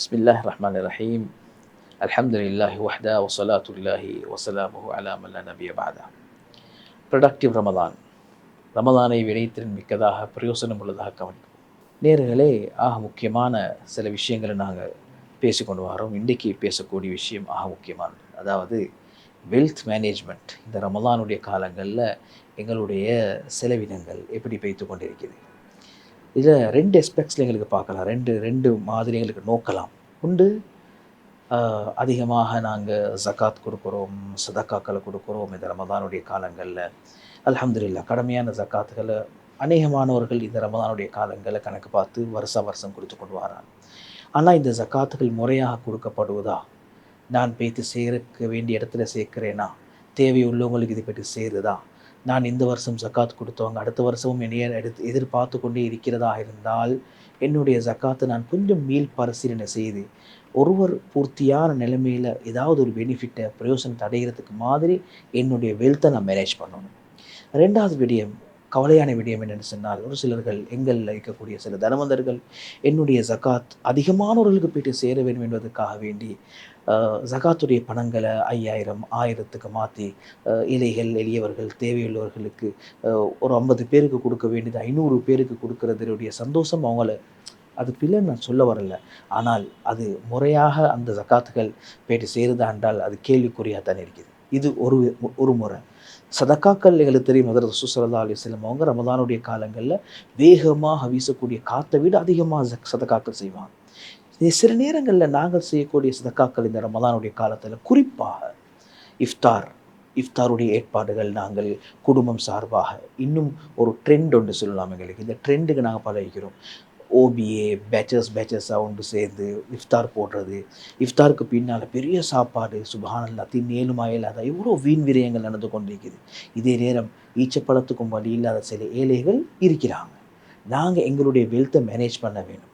بسم الله الرحمن الرحيم الحمد لله وحده وصلاة الله وسلامه على من لا نبي بعده productive Ramadan ரமதானை வினைத்திறன் மிக்கதாக பிரயோசனம் உள்ளதாக கவனிக்கும் நேர்களே ஆக முக்கியமான சில விஷயங்களை நாங்கள் பேசிக்கொண்டு வரோம் இன்றைக்கி பேசக்கூடிய விஷயம் ஆக முக்கியமானது அதாவது வெல்த் மேனேஜ்மெண்ட் இந்த ரமதானுடைய காலங்களில் எங்களுடைய செலவினங்கள் எப்படி பெய்த்து கொண்டிருக்கிறது இதில் ரெண்டு எஸ்பெக்ட்ஸில் எங்களுக்கு பார்க்கலாம். ரெண்டு ரெண்டு மாதிரி எங்களுக்கு நோக்கலாம். உண்டு. அதிகமாக நாங்கள் ஜக்காத் கொடுக்குறோம் சதக்காக்களை கொடுக்குறோம் இந்த ரமதானுடைய காலங்களில். அலமதுல்லா கடமையான ஜக்காத்துகளை அநேகமானவர்கள் இந்த ரமதானுடைய காலங்களை கணக்கு பார்த்து வருஷா வருஷம் கொடுத்து கொண்டு வராங்க. ஆனால் இந்த ஜக்காத்துகள் முறையாக கொடுக்கப்படுவதா? நான் பேத்து சேர்க்க வேண்டிய இடத்துல சேர்க்கிறேனா? தேவை உள்ளவங்களுக்கு இது போய்ட்டு சேருதா? நான் இந்த வருஷம் ஜக்காத் கொடுத்தவங்க அடுத்த வருஷமும் என்னைய எடுத்து எதிர்பார்த்து கொண்டே இருக்கிறதா இருந்தால் என்னுடைய ஜக்காத்தை நான் கொஞ்சம் மீள் பரிசீலனை செய்து ஒருவர் பூர்த்தியான நிலைமையில் ஏதாவது ஒரு பெனிஃபிட்டை பிரயோசனத்தை அடைகிறதுக்கு மாதிரி என்னுடைய வெல்த்தை நான் மேனேஜ் பண்ணணும். ரெண்டாவது விடயம் கவலையான விடயம் என்னென்னு சொன்னால் ஒரு சிலர்கள் எங்களில் இருக்கக்கூடிய சில தனவந்தர்கள் என்னுடைய ஜகாத் அதிகமானவர்களுக்கு போயிட்டு சேர வேண்டும் என்பதற்காக வேண்டி ஜகாத்துடைய பணங்களை ஐயாயிரம் ஆயிரத்துக்கு மாற்றி இலைகள் எளியவர்கள் தேவையுள்ளவர்களுக்கு ஒரு ஐம்பது பேருக்கு கொடுக்க வேண்டியது ஐநூறு பேருக்கு கொடுக்கறதுடைய சந்தோஷம் அவங்கள அது பிள்ளைன்னு நான் சொல்ல வரல. ஆனால் அது முறையாக அந்த ஜக்காத்துகள் போயிட்டு சேருதா என்றால் அது கேள்விக்குறியாக தான் இருக்குது. இது ஒரு ஒரு முறை. சதக்காக்கள் எங்களுக்கு தெரியும் முதல் சுசரதா அலி செல்லம் அவங்க ரமதானுடைய காலங்களில் வேகமாக வீசக்கூடிய காற்றை விட அதிகமாக சதக்காக்கள் செய்வாங்க. இது சில நேரங்களில் நாங்கள் செய்யக்கூடிய சதக்காக்கள் இந்த ரமதானுடைய காலத்தில் குறிப்பாக இஃப்தார் இஃப்தாருடைய ஏற்பாடுகள் நாங்கள் குடும்பம் சார்பாக இன்னும் ஒரு ட்ரெண்ட் ஒன்று சொல்லலாம் எங்களுக்கு. இந்த ட்ரெண்டுக்கு நாங்கள் பழகிக்கிறோம் ஓபிஏ பேச்சஸ் பேச்சஸாக ஒன்று சேர்ந்து இஃப்தார் போடுறது. இஃப்தாருக்கு பின்னால் பெரிய சாப்பாடு சுபஹானல்லா தின்னேலுமா இல்லாத எவ்வளோ வீண் விரயங்கள் நடந்து கொண்டிருக்குது. இதே நேரம் ஈச்சப்பழத்துக்கும் வழி இல்லாத சில ஏழைகள் இருக்கிறாங்க. நாங்கள் எங்களுடைய வெல்த்தை மேனேஜ் பண்ண வேணும்.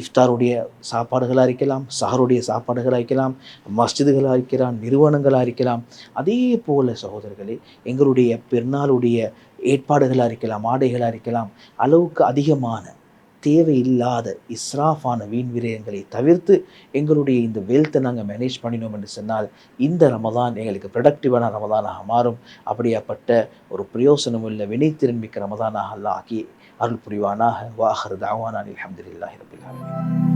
இஃப்தாருடைய சாப்பாடுகளாக இருக்கலாம் சாருடைய சாப்பாடுகளாக இருக்கலாம் மஸ்ஜிதுகளாக இருக்கலாம் நிறுவனங்களாக இருக்கலாம். அதே போல் சகோதரர்களே எங்களுடைய பெருநாளுடைய ஏற்பாடுகளாக இருக்கலாம் ஆடைகளாக இருக்கலாம் அளவுக்கு அதிகமான தேவையில்லாத இஸ்ராஃபான வீண் விரயங்களை தவிர்த்து எங்களுடைய இந்த வெல்த்தை நாங்கள் மேனேஜ் பண்ணினோம் என்று சொன்னால் இந்த ரமதான் எங்களுக்கு ப்ரொடக்டிவான ரமதானாக மாறும். அப்படியாப்பட்ட ஒரு பிரயோசனம் உள்ள வினைத்திறன் மிக்க ரமதானாக அல்லாஹ் அருள் புரிவானாக. வாஹர் தாவானான் அலமதுல்லாஹி ரபில்